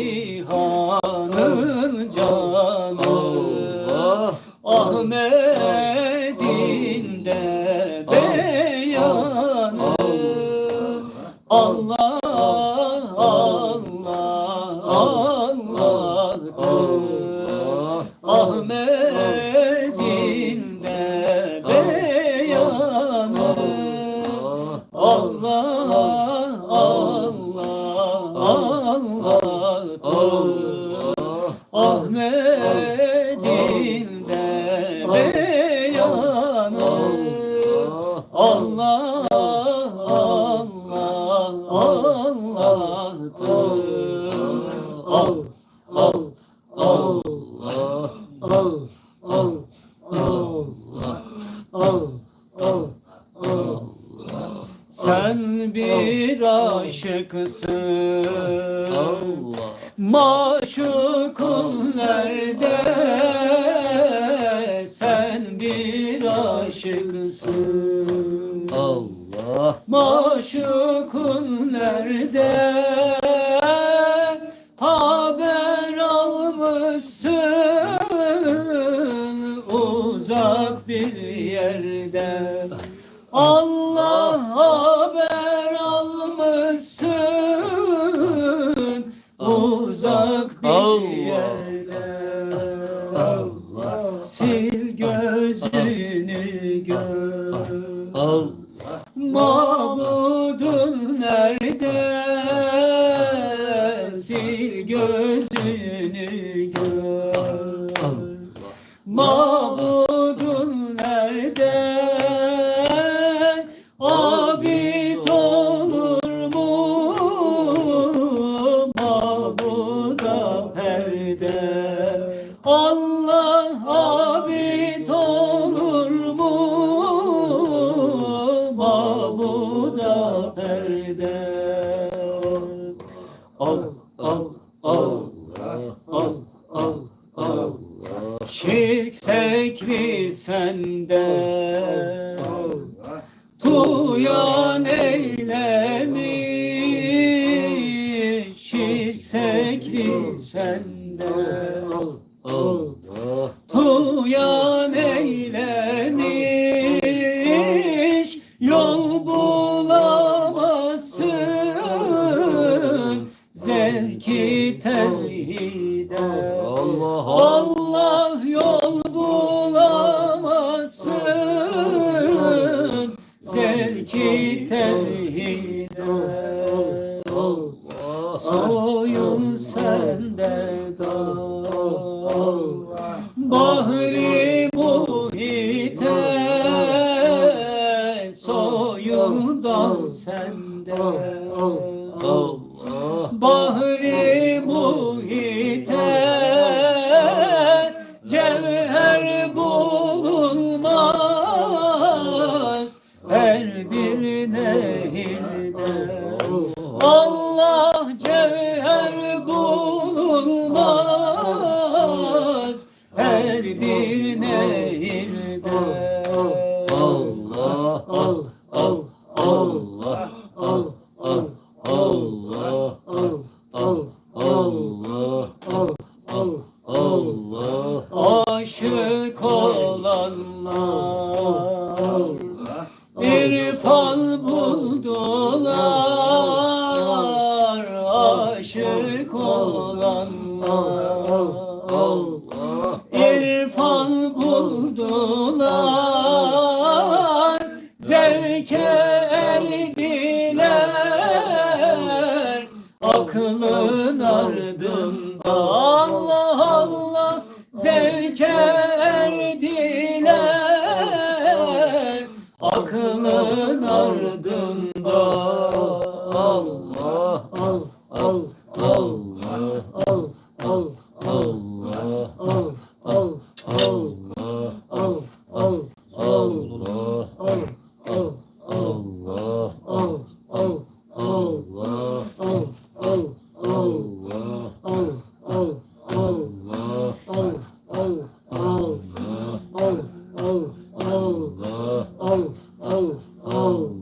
cihanın canı. Ahmet'in de beyanı Allah Allah Allah'tır Ahmet'in al al al al al al al Sen bir aşıksın Allah. Maşukun nerede? Sen bir aşıksın. Allah. Maşukun nerede? Sil gözünü gör. Allah. Mabudun nerede? Sil gözünü gör. Mabudun nerede? Abid olur mu? Mabuda perde. Allah Al al al al al al Şirk sekri sende Tuyan eylemiş. Şirk sekri sende Allah. Tuyan eylemiş Soyun sende dal Bahri muhite Soyundan sende Allah. Bahri muhite Cevher bulunmaz Her bir nehirde Allah cevher bulunmaz Her bir nehirde Allah. al al Allah. al al Allah. al al Allah. al Allah. Aşık olanlar İrfan buldular Krallığın ardında Allah Allah zevke erdiler Aklın ardında Allah Allah Allah Allah Allah Allah Allah al, al, al, al.